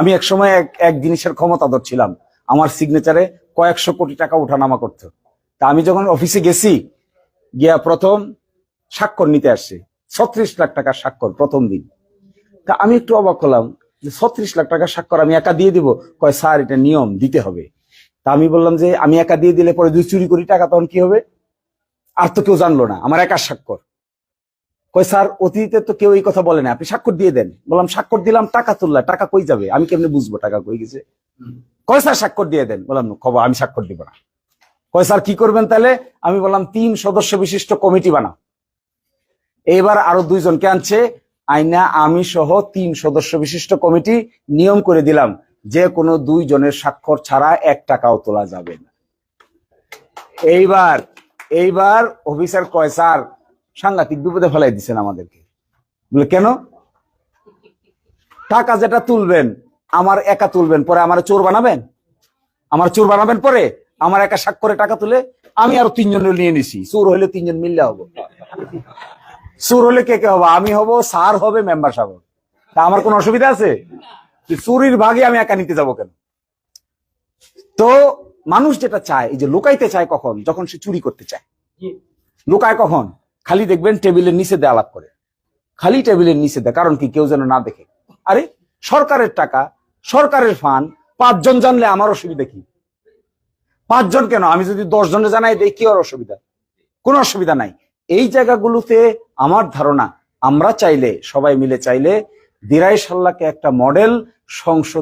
আমি এক সময় এক এক জিনিসের ক্ষমতাধর ছিলাম। আমার সিগনেচারে কয়েকশো কোটি টাকা উঠানামা করতো। তা আমি যখন অফিসে গেছি, গিয়া প্রথম স্বাক্ষর নিতে আসছে। ছত্রিশ লাখ টাকার স্বাক্ষর প্রথম দিন। তা আমি একটু অবাক হলাম যে ছত্রিশ লাখ টাকার স্বাক্ষর আমি একা দিয়ে দিব? কয়, স্যার, এটা নিয়ম, দিতে হবে। তা আমি বললাম যে, আমি একা দিয়ে দিলে পরে দুই চুরি করি, টাকা তখন কি হবে? আর তো কেউ জানলো না, আমার একা স্বাক্ষর। কয়, স্যার, অতীতে তো কেউ এই কথা বলে না আপনি স্বাক্ষর দিয়ে দেন। বললাম, স্বাক্ষর দিলাম, টাকা তুললা, টাকা কই যাবে? আমি কেমনি বুঝব টাকা কই গেছে? কয়, স্যার, স্বাক্ষর দিয়ে দেন? বললাম খবর, আমি স্বাক্ষর দিব না। কয়, স্যার, কি করবেন তাহলে? আমি বললাম, তিন সদস্য বিশিষ্ট কমিটি বানাও। এইবার আরও দুইজনকে আনছে, আইনা, আমি সহ তিন সদস্য বিশিষ্ট কমিটি নিয়ম করে দিলাম, যে কোনো দুইজনের স্বাক্ষর ছাড়া এক টাকাও তোলা যাবে না। এইবার এইবার অফিসার কয়, স্যার সাংঘাতিক বিপদে ফেলাই দিচ্ছেন আমাদেরকে। বলে কেন? টাকা যেটা তুলবেন আমার একা তুলবেন পরে আমার চোর বানাবেন। আমার চোর বানাবেন পরে আমার একা স্বাক্ষরে টাকা তুলে আমি আরও তিনজন নিয়ে নিছি। চোর হইলে তিনজন মিললে হব। চোর হলে কে কে হব? আমি হব স্যার হবে মেম্বার সাহেব হবে। তা আমার কোনো অসুবিধা আছে? চুরির ভাগে আমি একা নিতে যাব কেন? তো মানুষ যেটা চায় এই যে লুকাইতে চায় কখন? যখন সে চুরি করতে চায়। লুকায় কখন? খালি দেখবেন টেবিলের নিচে দেয় আলাপ করে। খালি টেবিলের নিচে দেয়, কারণ কি? কেউ যেন না দেখে। আরে, সরকারের টাকা, সরকারের ফান্ড, পাঁচজন জানলে আমার অসুবিধা কি? পাঁচজন কেন? আমি যদি দশ জনে জানাই, দেই কি আর অসুবিধা? কোনো অসুবিধা নাই। এই জায়গাগুলোতে আমার ধারণা, আমরা চাইলে, সবাই মিলে চাইলে, দিরাই সাল্লাহকে একটা মডেল সংসদ